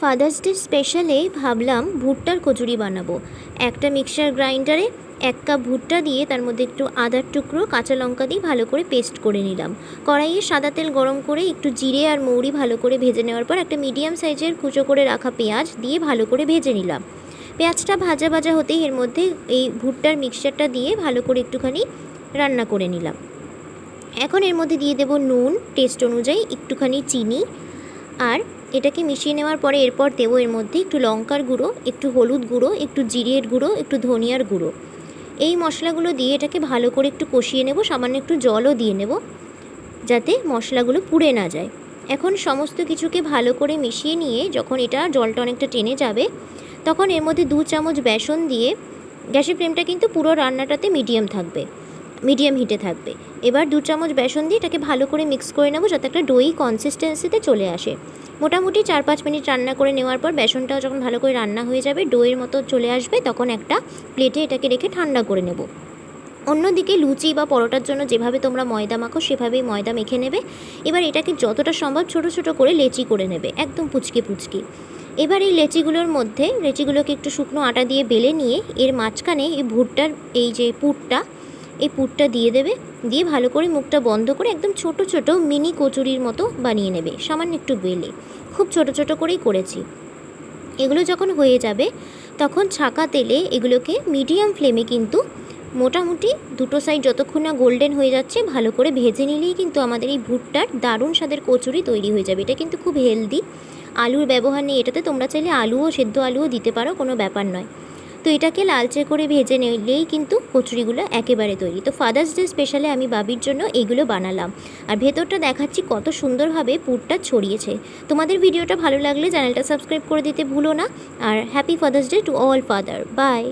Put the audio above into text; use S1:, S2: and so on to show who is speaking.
S1: Father's day স্পেশালে ভাবলাম ভুট্টার কচুরি বানাবো। একটা মিক্সার গ্রাইন্ডারে এক কাপ ভুট্টা দিয়ে তার মধ্যে একটু আদার টুকরো, কাঁচা লঙ্কা দিয়ে ভালো করে পেস্ট করে নিলাম। কড়াইয়ে সাদা তেল গরম করে একটু জিরে আর মৌরি ভালো করে ভেজে নেওয়ার পর একটা মিডিয়াম সাইজের কুচো করে রাখা পেঁয়াজ দিয়ে ভালো করে ভেজে নিলাম। পেঁয়াজটা ভাজা ভাজা হতেই এর মধ্যে এই ভুট্টার মিক্সচারটা দিয়ে ভালো করে একটুখানি রান্না করে নিলাম। এখন এর মধ্যে দিয়ে দেব নুন, টেস্ট অনুযায়ী একটুখানি চিনি আর এটাকে মিশিয়ে নেওয়ার পরে এরপর দেবো এর মধ্যে একটু লঙ্কার গুঁড়ো, একটু হলুদ গুঁড়ো, একটু জিরের গুঁড়ো, একটু ধনিয়ার গুঁড়ো। এই মশলাগুলো দিয়ে এটাকে ভালো করে একটু কষিয়ে নেব, সামান্য একটু জলও দিয়ে নেব, যাতে মশলাগুলো পুড়ে না যায়। এখন সমস্ত কিছুকে ভালো করে মিশিয়ে নিয়ে যখন এটা জলটা অনেকটা টেনে যাবে, তখন এর মধ্যে দু চামচ বেসন দিয়ে গ্যাসের ফ্লেমটা কিন্তু পুরো রান্নাটাতে মিডিয়াম থাকবে। মিডিয়াম হিটে থাকবে। এবার দু চামচ বেসন দিয়ে এটাকে ভালো করে মিক্স করে নেব যাতে একটা ডোই কনসিস্টেন্সিতে চলে আসে। মোটামুটি চার পাঁচ মিনিট রান্না করে নেওয়ার পর বেসনটাও যখন ভালো করে রান্না হয়ে যাবে ডোয়ের মতো চলে আসবে, তখন একটা প্লেটে এটাকে রেখে ঠান্ডা করে নেব। অন্যদিকে লুচি বা পরোটার জন্য যেভাবে তোমরা ময়দা মাখো, সেভাবেই ময়দা মেখে নেবে। এবার এটাকে যতটা সম্ভব ছোট ছোট করে লেচি করে নেবে, একদম পুচকি পুচকি। এবার এই লেচিগুলোর মধ্যে, লেচিগুলোকে একটু শুকনো আটা দিয়ে বেলে নিয়ে এর মাঝখানে এই ভুট্টার, এই যে পুরটা এই পুরটা দিয়ে দেবে। দিয়ে ভালো করে মুখটা বন্ধ করে একদম ছোট ছোট মিনি কচুরির মতো বানিয়ে নেবে। সামান্য একটু বেলে। খুব ছোট ছোট করেই করেছি। এগুলো যখন হয়ে যাবে, তখন ছাকা তেলে এগুলোকে মিডিয়াম ফ্লেমে কিন্তু মোটামুটি দুটো সাইড যতক্ষণ না গোল্ডেন হয়ে যাচ্ছে, ভালো করে ভেজে নিলেই কিন্তু আমাদের এই ভুট্টার দারুণ স্বাদের কচুরি তৈরি হয়ে যাবে। এটা কিন্তু খুব হেলদি আলুর ব্যবহার নেই এটাতে তোমরা চাইলে আলুও, সেদ্ধ আলুও দিতে পারো, কোনো ব্যাপার নয়। তো এটাকে লালচে করে ভেজে নিলেই কিন্তু কচুরিগুলো একেবারে তৈরি। তো ফাদার্স ডে স্পেশালে আমি বাবির জন্য এগুলো বানালাম। আর ভেতরটা দেখাচ্ছি কত সুন্দরভাবে পুরটা ছড়িয়েছে। তোমাদের ভিডিওটা ভালো লাগলে চ্যানেলটা সাবস্ক্রাইব করে দিতে ভুলো না। আর happy father's day to all father bye